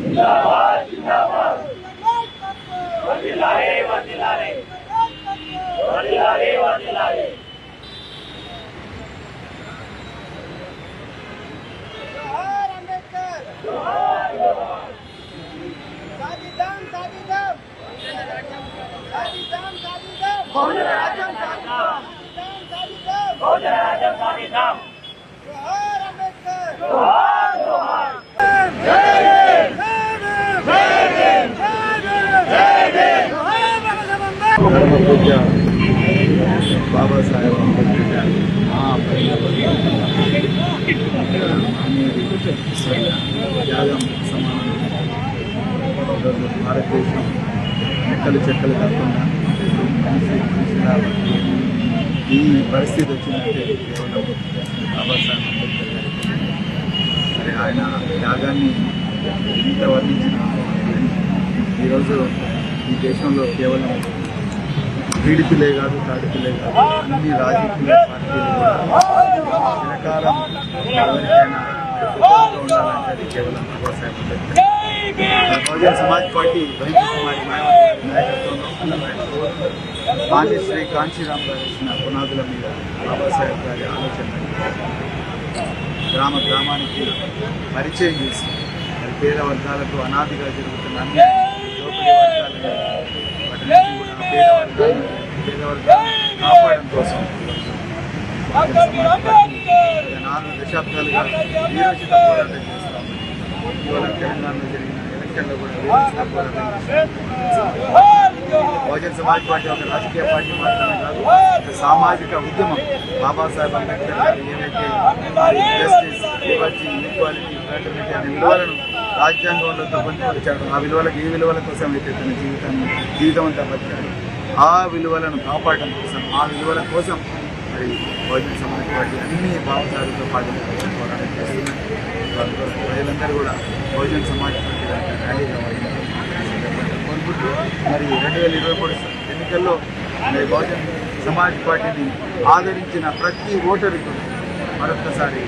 जिंदाबाद जिंदाबाद वजीला रे वजीला रे वजीला रे वजीला रे बाबा साहेब अंबेडकर्गम सारत भारत देश मेटल चक्ल का కలిసి కలిసిలా ఈ పరిస్థితి వచ్చిందంటే కేవలం బాబాసాహెబ్ అంబేద్కర్ గారి మరి ఆయన త్యాగాన్ని ఎంత వర్ణించిన ఈరోజు ఈ దేశంలో కేవలం టీడీపీలే కాదు తాడిపిల్లే కాదు అన్ని రాజకీయ పార్టీలు కూడా చిరకాలం ఎవరికైనా ఉండాలంటే అది కేవలం బాబాసాహెబ్ అంబేద్కర్ బహుజన్ సమాజ్ పార్టీ బహింస సమాజ్ నాయకత్వంలో మాన్యశ్రీ కాంచీరామ్ గారు ఇచ్చిన పునాదుల మీద బాబాసాహెబ్ గారి ఆలోచన. గ్రామ గ్రామానికి పరిచయం చేసి మరి పేద వర్గాలకు అనాదిగా జరుగుతున్న అన్ని దోపిడీ వర్గాలను వాటి నుంచి కూడా పేద వర్గాలను పేద వర్గాలను కాపాడడం కోసం నాలుగు దశాబ్దాలుగా వీరోచిత పోరాటం చేస్తాం. ఇవాళ తెలంగాణలో జరిగిన ఎలక్షన్లో కూడా వీరోచిత పోరాటం చేస్తాం. బహుజన్ సమాజ్ పార్టీ ఒక రాజకీయ పార్టీ మాత్రమే కాదు సామాజిక ఉద్యమం. బాబాసాహెబ్ అంబేద్కర్ గారు ఏవైతే జస్టిస్ లిబర్టీ ఈక్వాలిటీ ఫ్రాటర్నిటీ అనే విలువలను రాజ్యాంగంలో పొందుపరిచాడు ఆ విలువలకు ఏ విలువల కోసం అయితే తన జీవితాన్ని జీవితం అంతా బతికాడు ఆ విలువలను కాపాడడం కోసం ఆ విలువల కోసం మరి బహుజన్ సమాజ్ పార్టీ అన్ని బాబాసాహెబ్తో పాటు పోరాటం చేస్తున్నారు ప్రజలందరూ కూడా బహుజన్ సమాజ్ పార్టీ దాంట్లో ర్యాలీ మరి రెండు వేల ఇరవై మూడు ఎన్నికల్లో మరి బహుజన్ సమాజ్ పార్టీని ఆదరించిన ప్రతి ఓటరుకు మరొక్కసారి